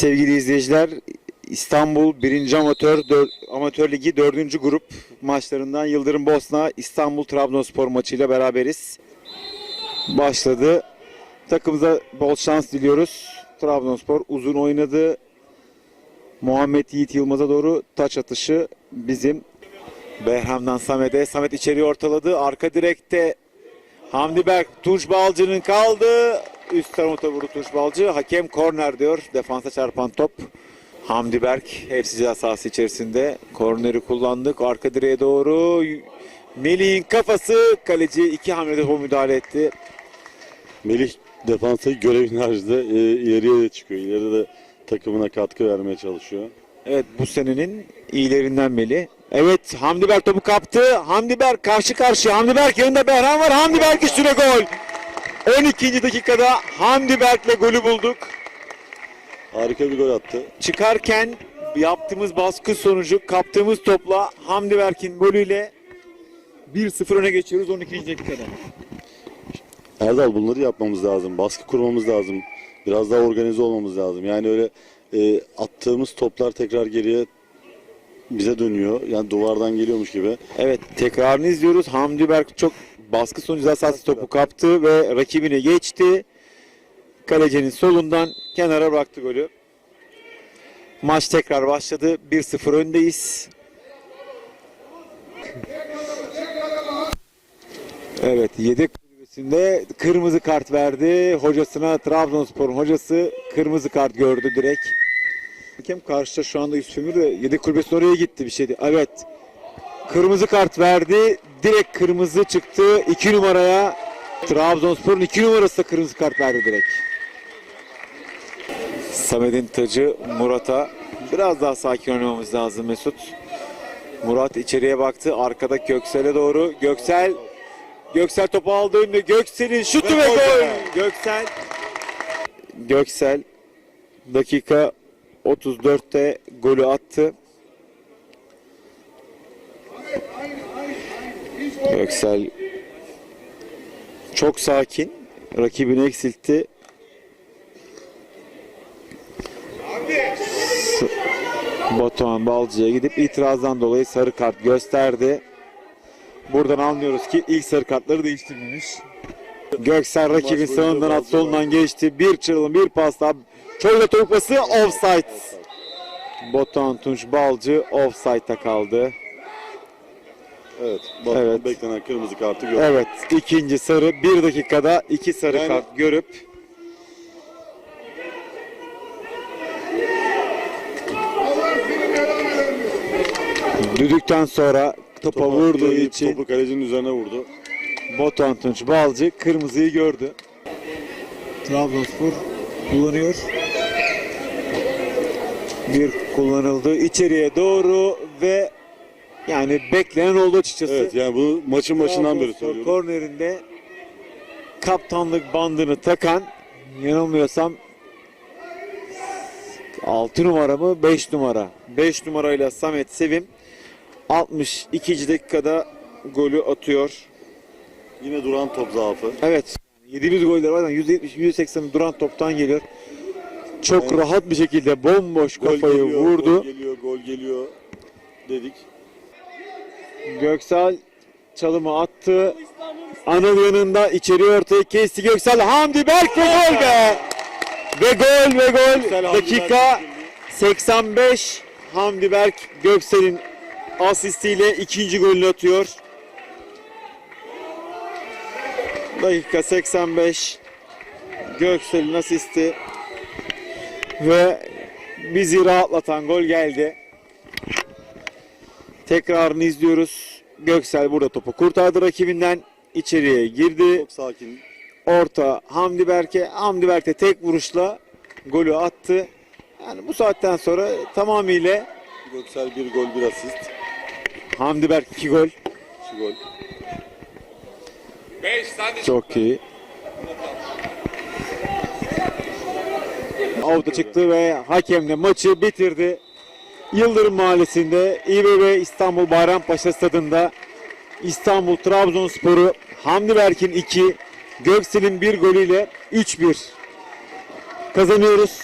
Sevgili izleyiciler, İstanbul 1. Amatör dör- Amatör Ligi 4. grup maçlarından Yıldırım Bosna İstanbul Trabzonspor maçıyla beraberiz. Başladı. Takımıza bol şans diliyoruz. Trabzonspor uzun oynadı. Muhammed Yiğit Yılmaz'a doğru taç atışı bizim. Behram'dan Samet'e. Samet içeriye ortaladı. Arka direkte Hamdi Berk Tunç Balcı'nın kaldı. Üst tarafa vurdu Tunç Balcı. Hakem korner diyor. Defansa çarpan top. Hamdi Berk hepsi sahası içerisinde. Korneri kullandık. Arka direğe doğru. Melih'in kafası. Kaleci iki hamlede o müdahale etti. Melih defansa görevini harcadı. Ee, ileriye de çıkıyor. İleride de takımına katkı vermeye çalışıyor. Evet bu senenin iyilerinden Melih. Evet Hamdi Berk topu kaptı. Hamdi Berk karşı karşıya. Hamdi Berk yanında Behram var. Hamdi Berk üstüne gol. 12. dakikada Hamdi Berk'le golü bulduk. Harika bir gol attı. çıkarken yaptığımız baskı sonucu kaptığımız topla Hamdi Berk'in golüyle 1-0 öne geçiyoruz 12. dakikada. Erdal bunları yapmamız lazım. Baskı kurmamız lazım. Biraz daha organize olmamız lazım. Yani öyle e, attığımız toplar tekrar geriye bize dönüyor. Yani duvardan geliyormuş gibi. Evet tekrarını izliyoruz. Hamdi Berk çok baskı sonucu esas topu kaptı ve rakibine geçti. Kalecinin solundan kenara bıraktı golü. Maç tekrar başladı. 1-0 öndeyiz. Evet yedek kulübesinde kırmızı kart verdi. Hocasına Trabzonspor'un hocası kırmızı kart gördü direkt. Hakem karşıda şu anda Yusuf Emir de yedek kulübesine oraya gitti bir şeydi. Evet. Kırmızı kart verdi. Direkt kırmızı çıktı. 2 numaraya Trabzonspor'un 2 numarası da kırmızı kart verdi direkt. Samet'in tacı Murat'a biraz daha sakin oynamamız lazım Mesut. Murat içeriye baktı. Arkada Göksel'e doğru. Göksel Göksel topu aldı önüne. Göksel'in şutu ve Ve gol gol. Göksel Göksel dakika 34'te golü attı. Göksel çok sakin. Rakibini eksiltti. Batuhan Balcı'ya gidip itirazdan dolayı sarı kart gösterdi. Buradan anlıyoruz ki ilk sarı kartları değiştirmemiş. Göksel rakibin sağından at solundan geçti. Bir çırılım bir pas daha. Çoyla top pası offside. Batuhan Tunç Balcı offside'da kaldı. Evet. Batuhan Evet. beklenen kırmızı kartı gördü. Evet ikinci sarı bir dakikada iki sarı Yani- kart görüp düdükten sonra topa Topa vurduğu için Topu kalecinin üzerine vurdu. Batuhan Tunç Balcı kırmızıyı gördü. Trabzonspor kullanıyor. Bir kullanıldı içeriye doğru ve yani beklenen oldu açıkçası. Evet yani bu maçın başından beri söylüyorum. Kornerinde kaptanlık bandını takan yanılmıyorsam 6 numara mı 5 numara. 5 numarayla Samet Sevim 62. dakikada golü atıyor. Yine duran top zaafı. Evet. Yediğimiz goller var. %70 %80 duran toptan geliyor. Çok Evet. rahat bir şekilde bomboş Gol kafayı geliyor, vurdu. Gol geliyor, gol geliyor dedik. Göksel çalımı attı. Anıl yanında içeri ortayı kesti. Göksel Hamdi Berk ve gol be. Ve gol ve gol. Göksel Dakika Berk 85. Hamdi Berk Göksel'in asistiyle ikinci golünü atıyor. Dakika 85. Göksel'in asisti. Ve bizi rahatlatan gol geldi. Tekrarını izliyoruz. Göksel burada topu kurtardı rakibinden. içeriye girdi. Çok sakin. Orta Hamdi Berk'e. Hamdi Berk de tek vuruşla golü attı. Yani bu saatten sonra tamamıyla Göksel bir gol bir asist. Hamdi Berk 2 gol. Şu gol. Çok iyi. Avuta çıktı ve hakemle maçı bitirdi. Yıldırım Mahallesi'nde İBB İstanbul Bayrampaşa Stadında İstanbul Trabzonspor'u Hamdi Berk'in 2, Göksel'in 1 golüyle 3-1 kazanıyoruz.